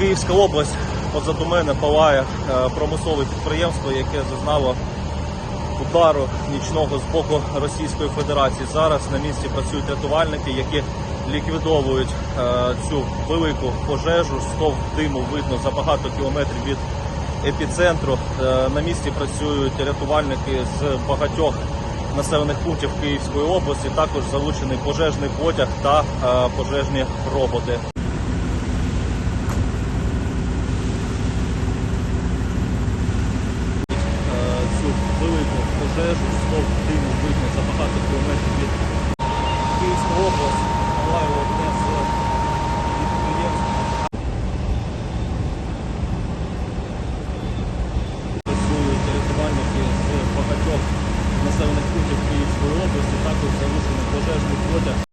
Київська область позаду мене палає е, промислове підприємство, яке зазнало удару нічного з боку Російської Федерації. Зараз на місці працюють рятувальники, які ліквідовують е, цю велику пожежу. Стовп диму видно за багато кілометрів від епіцентру. Е, на місці працюють рятувальники з багатьох населених пунктів Київської області. Також залучений пожежний потяг та пожежні роботи. пожежу, стовп диму видно за багато кілометрів від Київська область, Малаєва одне з е, підприємств. Працюють рятувальники з багатьох населених пунктів Київської області, також залучений пожежний потяг.